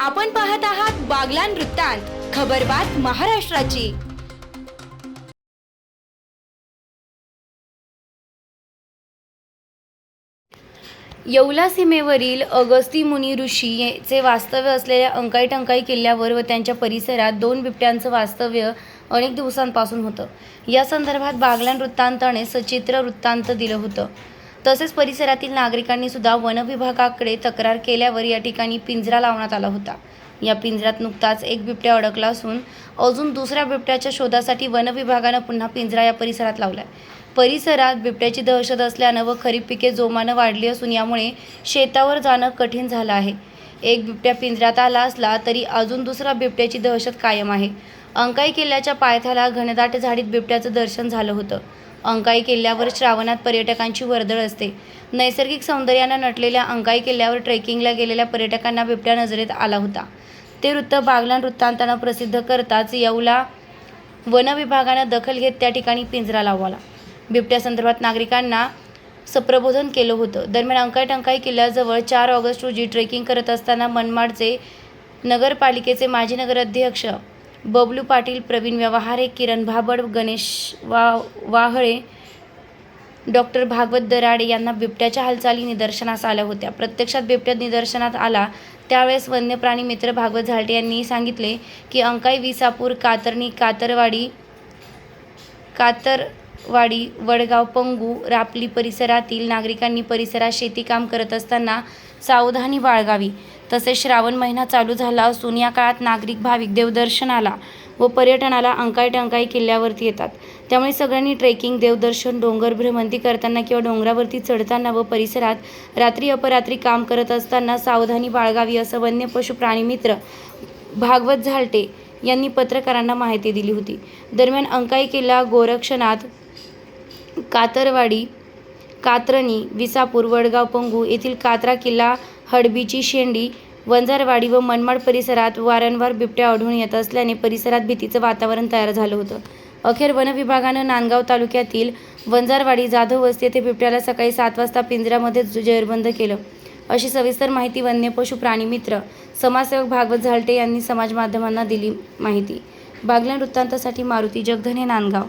आपण पाहत आहात बागलान वृत्तांत खबरबात महाराष्ट्राची. येवला सीमेवरील अगस्ती मुनी ऋषी चे वास्तव्य असलेल्या अंकाई टंकाई किल्ल्यावर व त्यांच्या परिसरात दोन बिबट्यांचं वास्तव्य अनेक दिवसांपासून होतं. या संदर्भात बागलान वृत्तांताने सचित्र वृत्तांत दिलं होतं. तसेच परिसरातील नागरिकांनी सुद्धा वनविभागाकडे तक्रार केल्यावर या ठिकाणी पिंजरा लावण्यात आला होता. या पिंजऱ्यात नुकताच एक बिबट्या अडकला असून अजून दुसऱ्या बिबट्याच्या शोधासाठी वनविभागानं पुन्हा पिंजरा या परिसरात लावलाय. परिसरात बिबट्याची दहशत असल्यानं व खरीप पिके जोमानं वाढली असून यामुळे शेतावर जाणं कठीण झालं आहे. एक बिबट्या पिंजऱ्यात आला असला तरी अजून दुसरा बिबट्याची दहशत कायम आहे. अंकाई किल्ल्याच्या पायथ्याला घनदाट झाडीत बिबट्याचं दर्शन झालं होतं. अंकाई किल्ल्यावर श्रावणात पर्यटकांची वर्दळ असते. नैसर्गिक सौंदर्यानं नटलेल्या अंकाई किल्ल्यावर ट्रेकिंगला गेलेल्या पर्यटकांना बिबट्या नजरेत आला होता. ते वृत्त बागलान वृत्तांतानं प्रसिद्ध करताच येऊला वन विभागानं दखल घेत त्या ठिकाणी पिंजरा लावला. बिबट्यासंदर्भात नागरिकांना सप्रबोधन केलं होतं. दरम्यान अंकाई टंकाई किल्ल्याजवळ चार ऑगस्ट रोजी ट्रेकिंग करत असताना मनमाडचे नगरपालिकेचे माजी नगराध्यक्ष बबलू पाटील प्रवीण व्यवहारे किरण भाबड गणेश वा वाहळे डॉक्टर भागवत दराडे यांना बिबट्याच्या हालचाली निदर्शनास आल्या होत्या. प्रत्यक्षात बिबट्या निदर्शनात आला. त्यावेळेस वन्यप्राणी मित्र भागवत झालटे यांनी सांगितले की अंकाई विसापूर कातरणी कातरवाडी कातरवाडी वडगाव पंगू रापली परिसरातील नागरिकांनी परिसरात शेतीकाम करत असताना सावधानी बाळगावी. तसेच श्रावण महिना चालू झाला असून या काळात नागरिक भाविक देवदर्शनाला व पर्यटनाला अंकाई टंकाई किल्ल्यावरती येतात. त्यामुळे सगळ्यांनी ट्रेकिंग देवदर्शन डोंगर भ्रमंती करताना किंवा डोंगरावरती चढताना व परिसरात रात्री अपरात्री काम करत असताना सावधानी बाळगावी असं वन्य पशु प्राणी मित्र भागवत झालटे यांनी पत्रकारांना माहिती दिली होती. दरम्यान अंकाई किल्ला गोरक्षनाथ कातरवाडी कात्रणी विसापूर वडगाव पंगू येथील कात्रा किल्ला हडबीची शेंडी वंजारवाडी व मनमाड परिसरात वारंवार बिबट्या आढळून येत असल्याने परिसरात भीतीचं वातावरण तयार झालं होतं. अखेर वन विभागानं नांदगाव तालुक्यातील वंजारवाडी जाधव वस्ती येथे बिबट्याला सकाळी सात वाजता पिंजऱ्यामध्ये जेरबंद केलं. अशी सविस्तर माहिती वन्य पशु प्राणीमित्र समाजसेवक भागवत झालटे यांनी समाज माध्यमांना दिली माहिती. बागल्या वृत्तांतासाठी मारुती जगधने नांदगाव.